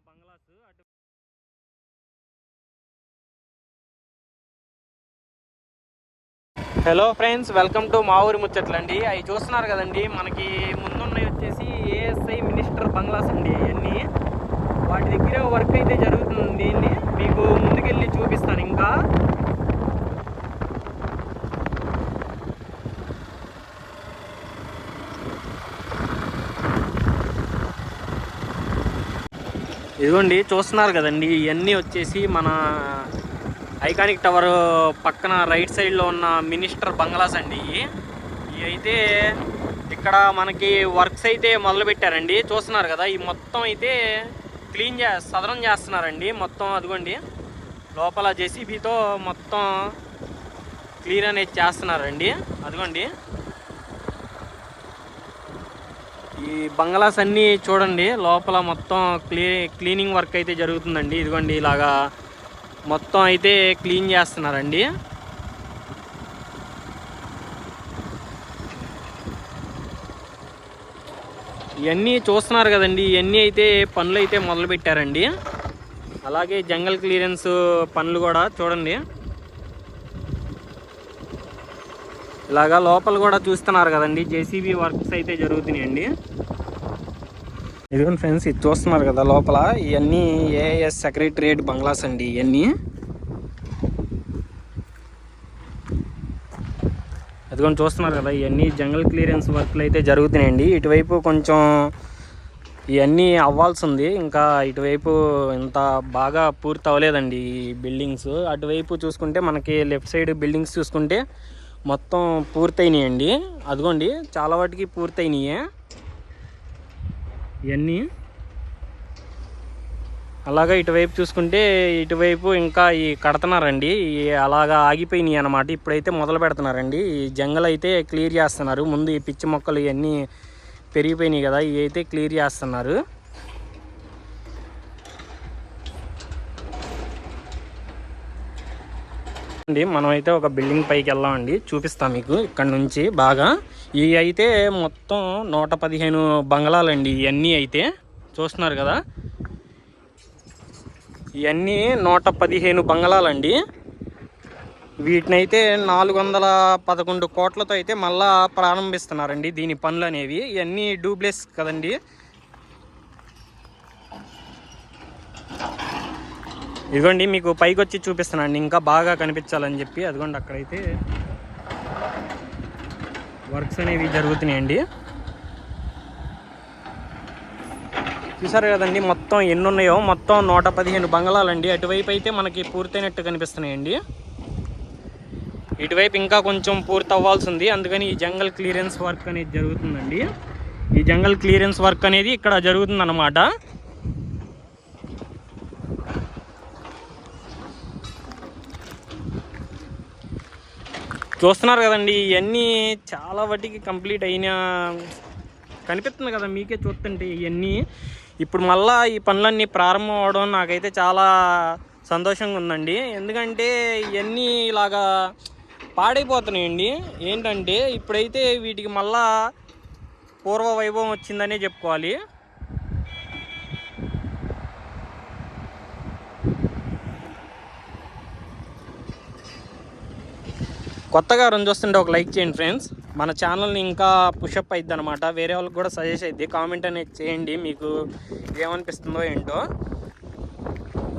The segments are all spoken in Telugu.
బంగ్లాస్ అటు హలో ఫ్రెండ్స్ వెల్కమ్ టు మా ఊరి ముచ్చట్లండి అవి చూస్తున్నారు కదండి మనకి ముందున్నవి వచ్చేసి ఏఎస్ఐ మినిస్టర్ బంగ్లాస్ అండి అవన్నీ. వాటి దగ్గర వర్క్ అయితే జరుగుతుంది దీన్ని మీకు ముందుకెళ్ళి చూపిస్తాను ఇంకా ఇదిగోండి చూస్తున్నారు కదండి ఇవన్నీ వచ్చేసి మన ఐకానిక్ టవర్ పక్కన రైట్ సైడ్లో ఉన్న మినిస్టర్ బంగ్లాస్ అండి ఇవి. అయితే ఇక్కడ మనకి వర్క్స్ అయితే మొదలు పెట్టారండి చూస్తున్నారు కదా ఈ మొత్తం అయితే క్లీన్ చే సదరం చేస్తున్నారండి. మొత్తం అదిగోండి లోపల జేసీబీతో మొత్తం క్లీన్ అనేది చేస్తున్నారండి. అదిగోండి. ఈ బంగ్లాస్ అన్నీ చూడండి లోపల మొత్తం క్లీ క్లీనింగ్ వర్క్ అయితే జరుగుతుందండి. ఇదిగోండి ఇలాగా మొత్తం అయితే క్లీన్ చేస్తున్నారండి. ఇవన్నీ చూస్తున్నారు కదండి ఇవన్నీ అయితే పనులు అయితే మొదలు పెట్టారండి అలాగే జంగల్ క్లియరెన్స్ పనులు కూడా చూడండి. ఇలాగా లోపల కూడా చూస్తున్నారు కదండి. జేసీబీ వర్క్స్ అయితే జరుగుతున్నాయండి. ఇదిగోండి ఫ్రెండ్స్ ఇది చూస్తున్నారు కదా లోపల. ఇవన్నీ ఏఎస్ సెక్రటరియేట్ బంగ్లాస్ అండి ఇవన్నీ. అదిగోండి చూస్తున్నారు కదా ఇవన్నీ జంగల్ క్లియరెన్స్ వర్క్లు అయితే జరుగుతున్నాయండి. ఇటువైపు కొంచెం ఇవన్నీ అవ్వాల్సి ఉంది ఇంకా ఇటువైపు ఇంత బాగా పూర్తి అవ్వలేదండి ఈ బిల్డింగ్స్. అటువైపు చూసుకుంటే మనకి లెఫ్ట్ సైడ్ బిల్డింగ్స్ చూసుకుంటే మొత్తం పూర్తయినాయండి. అదిగోండి చాలా వాటికి పూర్తయినాయి. ఇవన్నీ అలాగా ఇటువైపు చూసుకుంటే ఇటువైపు ఇంకా ఈ కడుతున్నారండి. ఈ అలాగా ఆగిపోయినాయి అనమాట ఇప్పుడైతే మొదలు పెడుతున్నారండి. ఈ జంగల్ అయితే క్లియర్ చేస్తున్నారు. ముందు ఈ పిచ్చి మొక్కలు ఇవన్నీ పెరిగిపోయినాయి కదా ఇవి అయితే క్లియర్ చేస్తున్నారు. అండి మనం అయితే ఒక బిల్డింగ్ పైకి వెళ్ళామండి చూపిస్తాం మీకు ఇక్కడ నుంచి బాగా. ఇవి అయితే మొత్తం నూట పదిహేను బంగ్లాలండి ఇవన్నీ అయితే. చూస్తున్నారు కదా? ఇవన్నీ నూట పదిహేను బంగ్లాలండి. వీటినైతే నాలుగు వందల పదకొండు కోట్లతో అయితే మళ్ళా ప్రారంభిస్తున్నారండి దీని పనులు అనేవి ఇవన్నీ డూప్లెస్ కదండి. ఇదిగోండి మీకు పైకి వచ్చి చూపిస్తున్నాను. ఇంకా బాగా కనిపించాలని చెప్పి అదిగోండి అక్కడైతే వర్క్స్ అనేవి జరుగుతున్నాయండి. చూసారు కదండి మొత్తం ఎన్ని ఉన్నాయో? మొత్తం నూట పదిహేను బంగళాలండి. అటువైపు అయితే మనకి పూర్తయినట్టు కనిపిస్తున్నాయండి. ఇటువైపు ఇంకా కొంచెం పూర్తి అవ్వాల్సి ఉంది అందుకని ఈ జంగల్ క్లియరెన్స్ వర్క్ అనేది జరుగుతుందండి. ఈ జంగల్ క్లియరెన్స్ వర్క్ అనేది ఇక్కడ జరుగుతుందన్నమాట. చూస్తున్నారు కదండి ఇవన్నీ చాలా వాటికి కంప్లీట్ అయిన కనిపిస్తుంది కదా మీకే చూస్తుంటే ఇవన్నీ ఇప్పుడు మళ్ళా ఈ పనులన్నీ ప్రారంభం అవడం నాకైతే చాలా సంతోషంగా ఉందండి. ఎందుకంటే ఇవన్నీ ఇలాగా పాడైపోతున్నాయండి. ఏంటంటే ఇప్పుడైతే వీటికి మళ్ళా పూర్వ వైభవం వచ్చిందనే చెప్పుకోవాలి. కొత్తగా రెండు చూస్తుంటే ఒక లైక్ చేయండి ఫ్రెండ్స్ మన ఛానల్ని ఇంకా పుషప్ అయింది అనమాట వేరే వాళ్ళకి కూడా సజెస్ట్ అయింది కామెంట్ అనేది చేయండి. మీకు ఏమనిపిస్తుందో ఏంటో.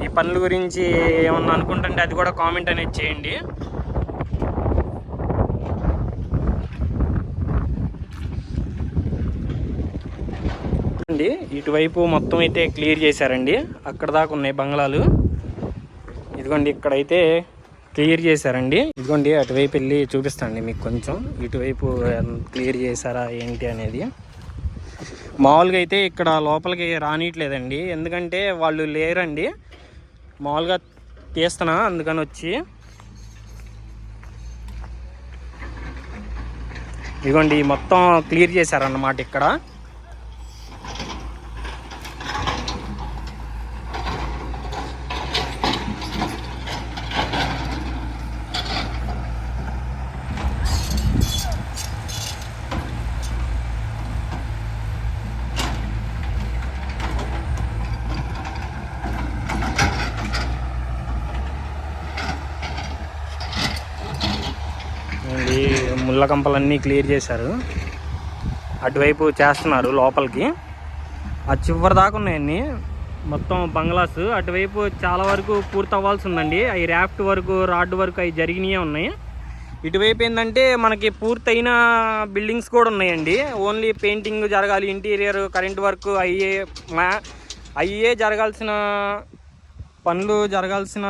ఈ పనుల గురించి ఏమన్నా అనుకుంటుంటే అది కూడా కామెంట్ అనేది చేయండి. అండి ఇటువైపు మొత్తం అయితే క్లియర్ చేశారండి. అక్కడ దాకా ఉన్నాయి బంగ్లాలు. ఇదిగోండి ఇక్కడైతే క్లియర్ చేశారండి. ఇదిగోండి అటువైపు వెళ్ళి చూపిస్తాండి మీకు కొంచెం. ఇటువైపు క్లియర్ చేశారా ఏంటి అనేది. మామూలుగా అయితే ఇక్కడ లోపలికి రానియట్లేదండి. ఎందుకంటే వాళ్ళు లేరండి. మామూలుగా తీస్తున్నా అందుకని వచ్చి. ఇదిగోండి మొత్తం క్లియర్ చేశారన్నమాట ఇక్కడ. ముళ్ళ కంపలన్నీ క్లియర్ చేశారు. అటువైపు చేస్తున్నారు లోపలికి. ఆ చివరి దాకా ఉన్నాయండి. మొత్తం బంగ్లాస్ అటువైపు చాలా వరకు పూర్తి అవ్వాల్సి ఉందండి అవి ర్యాఫ్ట్ వరకు రాడ్ వరకు అవి జరిగినాయే ఉన్నాయి. ఇటువైపు ఏంటంటే మనకి పూర్తయిన బిల్డింగ్స్ కూడా ఉన్నాయండి. ఓన్లీ పెయింటింగ్ జరగాలి ఇంటీరియర్ కరెంట్ వర్క్ అయ్యే మా అయ్యే జరగాల్సిన పనులు జరగాల్సిన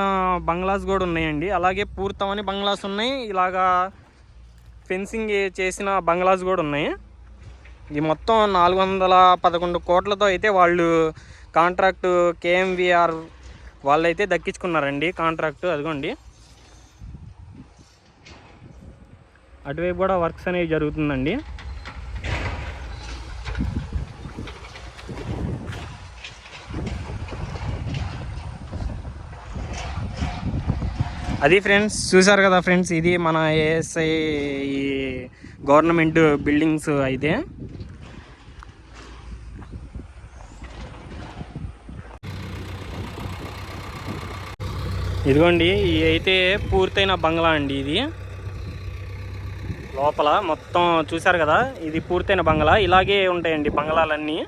బంగ్లాస్ కూడా ఉన్నాయండి. అలాగే పూర్తవని బంగ్లాస్ ఉన్నాయి. ఇలాగా ఫెన్సింగ్ చేసిన బంగ్లాస్ కూడా ఉన్నాయి. ఇది మొత్తం నాలుగు వందల పదకొండు కోట్లతో అయితే వాళ్ళు కాంట్రాక్ట్ కేఎంవిఆర్ వాళ్ళైతే దక్కించుకున్నారండి కాంట్రాక్ట్ అదిగోండి. అటువైపు కూడా వర్క్స్ అనేవి జరుగుతుందండి. అది ఫ్రెండ్స్ చూసారు కదా ఫ్రెండ్స్ ఇది మన ఏఎస్ఐ ఈ గవర్నమెంట్ బిల్డింగ్స్ అయితే. ఇదిగోండి ఇది అయితే పూర్తయిన బంగ్లా అండి ఇది. లోపల మొత్తం చూసారు కదా ఇది పూర్తయిన బంగ్లా. ఇలాగే ఉంటాయండి బంగ్లాలన్నీ.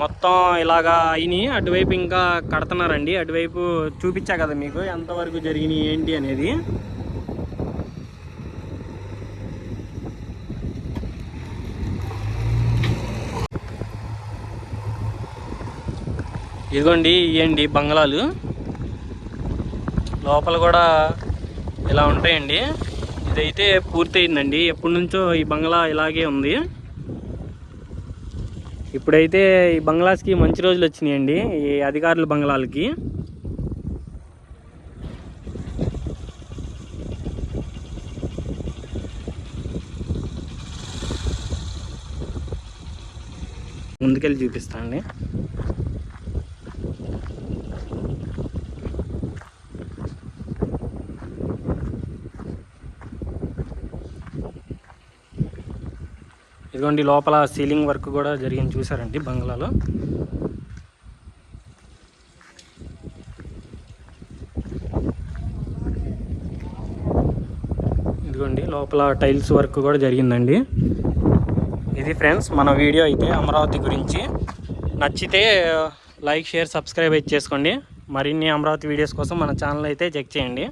మొత్తం ఇలాగా అయినాయి. అటువైపు ఇంకా కడుతున్నారండి. అటువైపు చూపించా కదా మీకు ఎంతవరకు జరిగినాయి ఏంటి అనేది. ఇదిగోండి ఇవ్వండి బంగ్లాలు. లోపల కూడా ఇలా ఉంటాయండి. ఇదైతే పూర్తయిందండి. ఎప్పటి నుంచో ఈ బంగ్లా ఇలాగే ఉంది. ఇప్పుడైతే ఈ బంగ్లాస్కి మంచి రోజులు వచ్చినాయండి ఈ అధికారుల బంగ్లాలకి. ముందుకెళ్ళి చూపిస్తాను అండి. ఇదిగోండి లోపల సీలింగ్ వర్క్ కూడా జరిగింది చూసారండి బంగ్లాలో. ఇదిగోండి లోపల టైల్స్ వర్క్ కూడా జరిగిందండి. ఇది ఫ్రెండ్స్ మన వీడియో అయితే అమరావతి గురించి. నచ్చితే లైక్ షేర్ సబ్స్క్రైబ్ అయితే చేసుకోండి. మరిన్ని అమరావతి వీడియోస్ కోసం మన ఛానల్ అయితే చెక్ చేయండి.